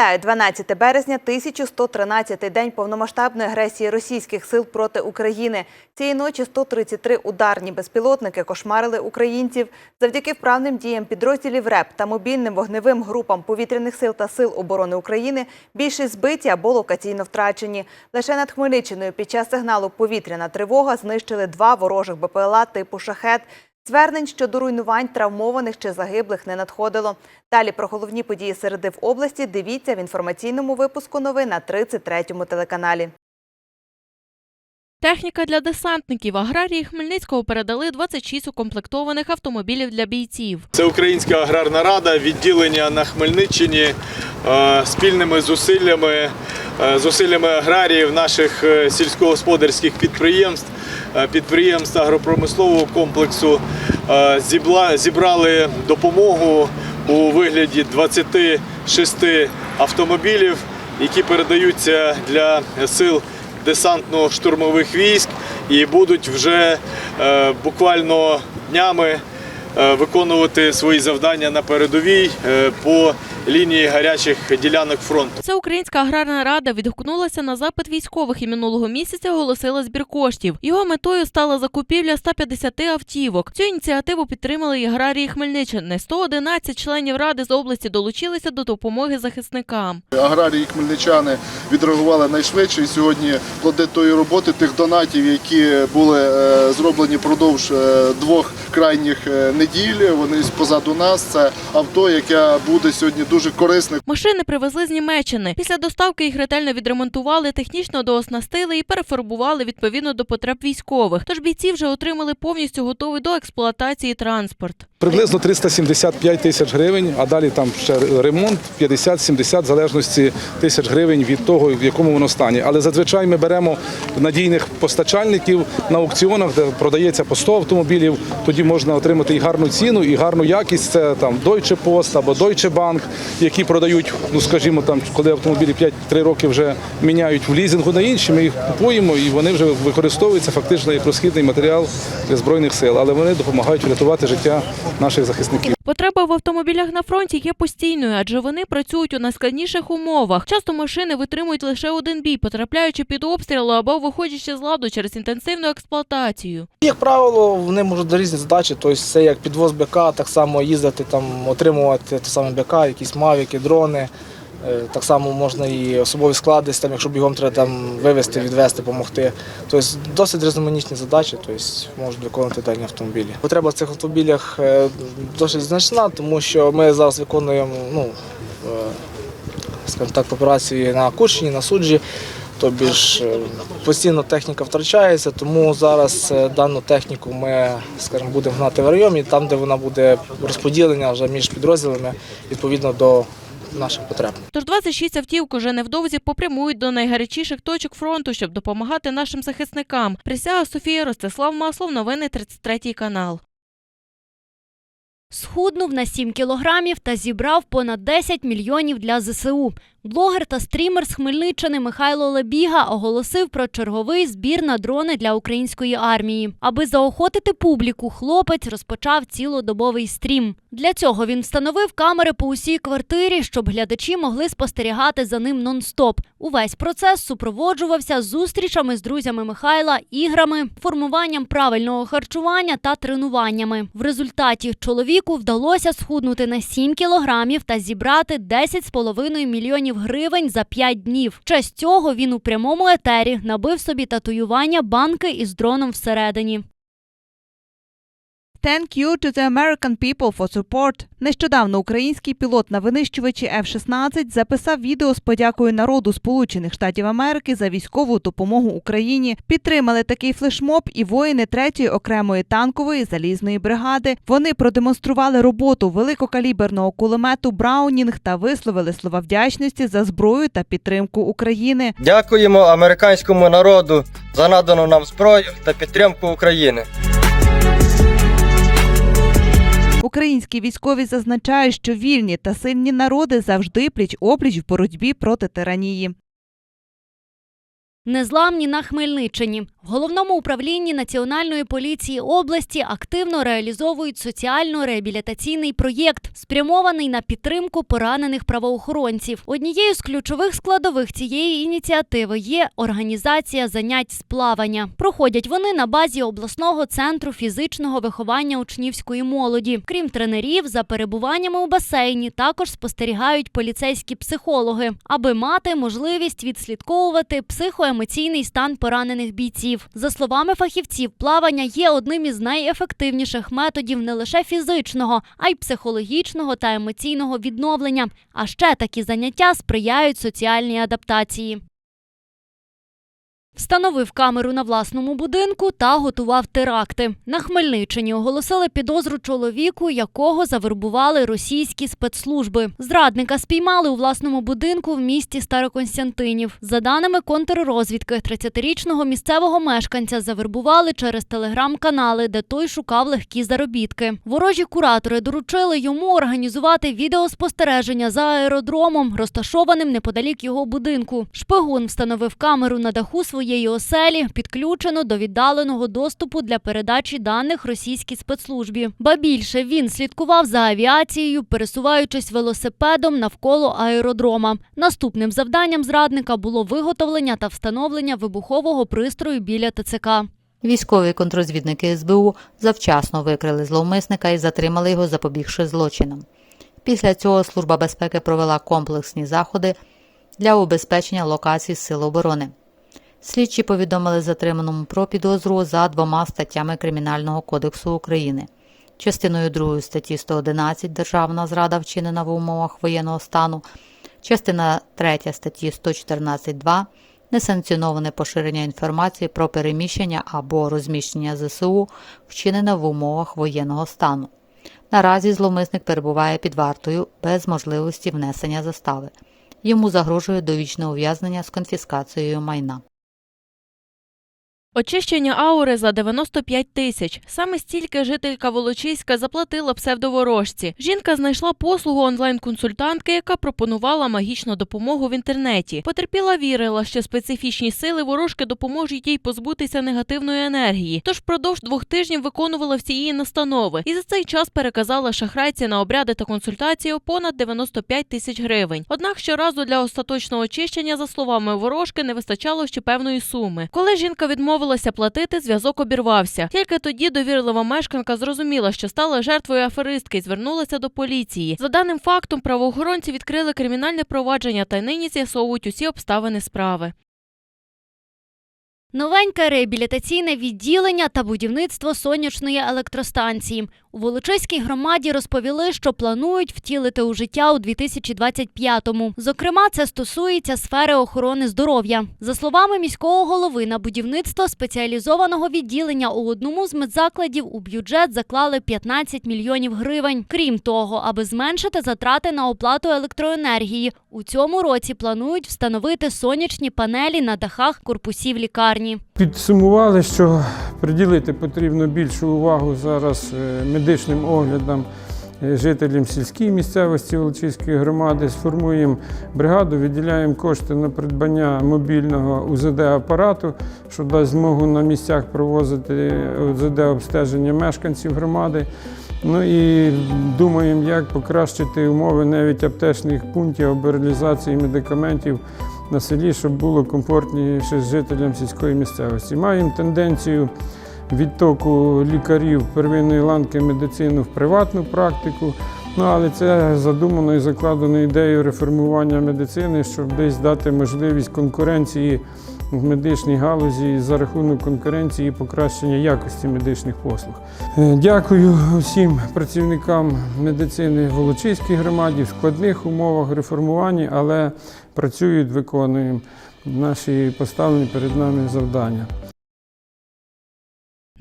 Вітаю 12 березня, 1113 день повномасштабної агресії російських сил проти України. Цієї ночі 133 ударні безпілотники кошмарили українців. Завдяки вправним діям підрозділів РЕП та мобільним вогневим групам повітряних сил та сил оборони України більшість збиті або локаційно втрачені. Лише над Хмельниччиною під час сигналу повітряна тривога знищили два ворожих БПЛА типу «Шахет». Звернень щодо руйнувань травмованих чи загиблих не надходило. Далі про головні події середи в області дивіться в інформаційному випуску новин на 33-му телеканалі. Техніка для десантників аграрії Хмельницького передали 26 укомплектованих автомобілів для бійців. Це Українська аграрна рада, відділення на Хмельниччині е, спільними зусиллями, е, зусиллями аграріїв наших е, сільськогосподарських підприємств, підприємств агропромислового комплексу е, зібрали допомогу у вигляді 26 автомобілів, які передаються для сил десантно-штурмових військ і будуть вже е, буквально днями е, виконувати свої завдання на передовій е, по лінії гарячих ділянок фронту. Це Українська аграрна рада відгукнулася на запит військових і минулого місяця оголосила збір коштів. Його метою стала закупівля 150 автівок. Цю ініціативу підтримали і аграрії Хмельниччини. 111 членів ради з області долучилися до допомоги захисникам. Аграрії хмельничани відреагували найшвидше і сьогодні плоди тої роботи, тих донатів, які були е, зроблені впродовж е, двох крайніх е, неділь. Вони позаду нас. Це авто, яке буде сьогодні дуже корисне Машини привезли з Німеччини. Після доставки їх ретельно відремонтували, технічно дооснастили і перефарбували відповідно до потреб військових. Тож бійці вже отримали повністю готовий до експлуатації транспорт. Приблизно 375 тисяч гривень, а далі там ще ремонт 50-70 в залежності тисяч гривень від того, в якому воно стані. Але зазвичай ми беремо надійних постачальників на аукціонах, де продається по 100 автомобілів. Тоді можна отримати і гарну ціну, і гарну якість. Це там Deutsche Post або Deutsche Bank, які продають, ну скажімо, там, коли автомобілі 5-3 роки вже міняють в лізингу на інші, ми їх купуємо і вони вже використовуються фактично як розхідний матеріал для збройних сил, але вони допомагають врятувати життя наших захисників. Потреба в автомобілях на фронті є постійною, адже вони працюють у найскладніших умовах. Часто машини витримують лише один бій, потрапляючи під обстріли або виходячи з ладу через інтенсивну експлуатацію. Як правило, вони можуть до різні задачі, тобто це як підвоз БК, так само їздити, там, отримувати те саме БК, якісь мавіки, дрони. Е, Так само можна і особові склади, там, якщо бігом треба там, вивезти, відвезти, допомогти. Тобто досить різноманітні задачі, тобто можуть виконувати дані автомобілі. Потреба в цих автомобілях е, досить значна, тому що ми зараз виконуємо ну, е, так, операції на Курщині, на суджі. Тобі ж постійно техніка втрачається, тому зараз дану техніку ми скажімо, будемо гнати в районі, там, де вона буде розподілена вже між підрозділами відповідно до наших потреб. Тож 26 автівок уже невдовзі попрямують до найгарячіших точок фронту, щоб допомагати нашим захисникам. Присяга Софія Ростислав Маслов, новини 33 канал. Схуднув на 7 кілограмів та зібрав понад 10 мільйонів для ЗСУ. Блогер та стрімер з Хмельниччини Михайло Лебіга оголосив про черговий збір на дрони для української армії. Аби заохотити публіку, хлопець розпочав цілодобовий стрім. Для цього він встановив камери по усій квартирі, щоб глядачі могли спостерігати за ним нон-стоп. Увесь процес супроводжувався зустрічами з друзями Михайла, іграми, формуванням правильного харчування та тренуваннями. В результаті чоловіку вдалося схуднути на 7 кілограмів та зібрати 10,5 мільйонів гривень за 5 днів. В честь цього він у прямому етері набив собі татуювання банки із дроном всередині. Thank you to the American people for support. Нещодавно український пілот на винищувачі F-16 записав відео з подякою народу Сполучених Штатів Америки за військову допомогу Україні. Підтримали такий флешмоб і воїни 3-ї окремої танкової залізної бригади. Вони продемонстрували роботу великокаліберного кулемету Браунінг та висловили слова вдячності за зброю та підтримку України. Дякуємо американському народу за надану нам зброю та підтримку України. Українські військові зазначають, що вільні та сильні народи завжди пліч опліч в боротьбі проти тиранії. Незламні на Хмельниччині. В головному управлінні Національної поліції області активно реалізовують соціально-реабілітаційний проєкт, спрямований на підтримку поранених правоохоронців. Однією з ключових складових цієї ініціативи є організація занять з плавання. Проходять вони на базі обласного центру фізичного виховання учнівської молоді. Крім тренерів, за перебуваннями у басейні також спостерігають поліцейські психологи, аби мати можливість відслідковувати психоемоційний стан поранених бійців. За словами фахівців, плавання є одним із найефективніших методів не лише фізичного, а й психологічного та емоційного відновлення. А ще такі заняття сприяють соціальній адаптації. Встановив камеру на власному будинку та готував теракти. На Хмельниччині оголосили підозру чоловіку, якого завербували російські спецслужби. Зрадника спіймали у власному будинку в місті Староконстянтинів. За даними контррозвідки, 30-річного місцевого мешканця завербували через телеграм-канали, де той шукав легкі заробітки. Ворожі куратори доручили йому організувати відеоспостереження за аеродромом, розташованим неподалік його будинку. Шпигун встановив камеру на даху своєї оселі, підключену до віддаленого доступу для передачі даних російській спецслужбі. Ба більше він слідкував за авіацією, пересуваючись велосипедом навколо аеродрома. Наступним завданням зрадника було виготовлення та встановлення вибухового пристрою біля ТЦК. Військові контрозвідники СБУ завчасно викрили зловмисника і затримали його, запобігши злочинам. Після цього Служба безпеки провела комплексні заходи для убезпечення локацій Сил оборони. Слідчі повідомили затриманому про підозру за двома статтями Кримінального кодексу України. Частиною 2 статті 111 Державна зрада вчинена в умовах воєнного стану, частина 3 статті 114.2 несанкціоноване поширення інформації про переміщення або розміщення ЗСУ, вчинене в умовах воєнного стану. Наразі зловмисник перебуває під вартою без можливості внесення застави. Йому загрожує довічне ув'язнення з конфіскацією майна. Очищення аури за 95 тисяч. Саме стільки жителька Волочиська заплатила псевдоворожці. Жінка знайшла послугу онлайн-консультантки, яка пропонувала магічну допомогу в інтернеті. Потерпіла вірила, що специфічні сили ворожки допоможуть їй позбутися негативної енергії. Тож впродовж двох тижнів виконувала всі її настанови і за цей час переказала шахрайці на обряди та консультації понад 95 тисяч гривень. Однак щоразу для остаточного очищення, за словами ворожки, не вистачало ще певної суми. Коли жінка відмовилася платити, зв'язок обірвався. Тільки тоді довірлива мешканка зрозуміла, що стала жертвою аферистки і звернулася до поліції. За даним фактом, правоохоронці відкрили кримінальне провадження та нині з'ясовують усі обставини справи. Новеньке реабілітаційне відділення та будівництво сонячної електростанції. У Волочиській громаді розповіли, що планують втілити у життя у 2025-му. Зокрема, це стосується сфери охорони здоров'я. За словами міського голови, на будівництво спеціалізованого відділення у одному з медзакладів у бюджет заклали 15 мільйонів гривень. Крім того, аби зменшити затрати на оплату електроенергії, у цьому році планують встановити сонячні панелі на дахах корпусів лікарні. Підсумували, що приділити потрібно більшу увагу зараз е, медичним оглядам е, жителям сільської місцевості Волочиської громади. Сформуємо бригаду, виділяємо кошти на придбання мобільного УЗД-апарату, що дасть змогу на місцях провозити УЗД-обстеження мешканців громади. Ну і думаємо, як покращити умови навіть аптечних пунктів або реалізації медикаментів на селі, щоб було комфортніше з жителям сільської місцевості. Маємо тенденцію відтоку лікарів первинної ланки медицини в приватну практику. Ну, але це задумано і закладено ідеєю реформування медицини, щоб десь дати можливість конкуренції в медичній галузі за рахунок конкуренції і покращення якості медичних послуг. Е, Дякую всім працівникам медицини в Волочиській громаді в складних умовах реформування, але працюють, виконуємо наші поставлені перед нами завдання.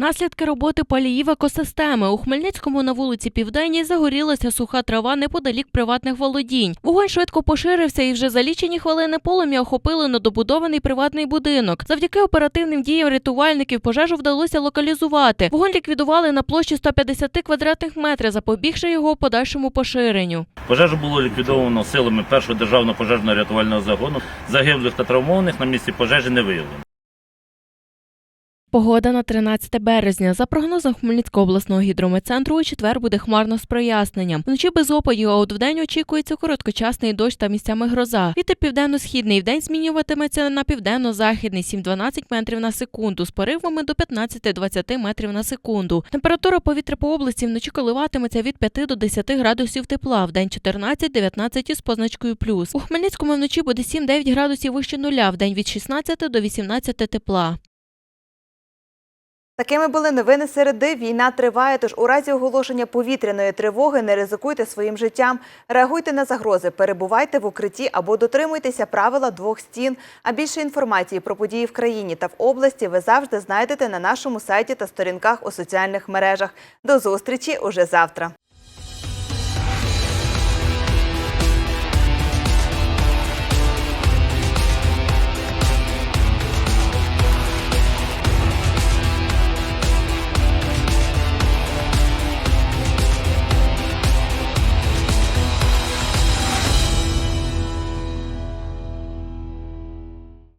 Наслідки роботи паліїв екосистеми. У Хмельницькому на вулиці Південній загорілася суха трава неподалік приватних володінь. Вогонь швидко поширився і вже за лічені хвилини полум'я охопили недобудований приватний будинок. Завдяки оперативним діям рятувальників пожежу вдалося локалізувати. Вогонь ліквідували на площі 150 квадратних метрів, запобігши його подальшому поширенню. Пожежу було ліквідовано силами першого державного пожежно-рятувального загону. Загиблих та травмованих на місці пожежі не виявлено. Погода на 13 березня. За прогнозом Хмельницького обласного гідрометцентру, у четвер буде хмарно з проясненням. Вночі без опадів, а от вдень очікується короткочасний дощ та місцями гроза. Вітер південно-східний вдень змінюватиметься на південно-західний 7-12 метрів на секунду з поривами до 15-20 метрів на секунду. Температура повітря по області вночі коливатиметься від 5 до 10 градусів тепла, вдень 14-19 із позначкою плюс. У Хмельницькому вночі буде 7-9 градусів вище нуля, вдень від 16 до 18 тепла. Такими були новини середи. Війна триває, тож у разі оголошення повітряної тривоги не ризикуйте своїм життям. Реагуйте на загрози, перебувайте в укритті або дотримуйтеся правила двох стін. А більше інформації про події в країні та в області ви завжди знайдете на нашому сайті та сторінках у соціальних мережах. До зустрічі уже завтра.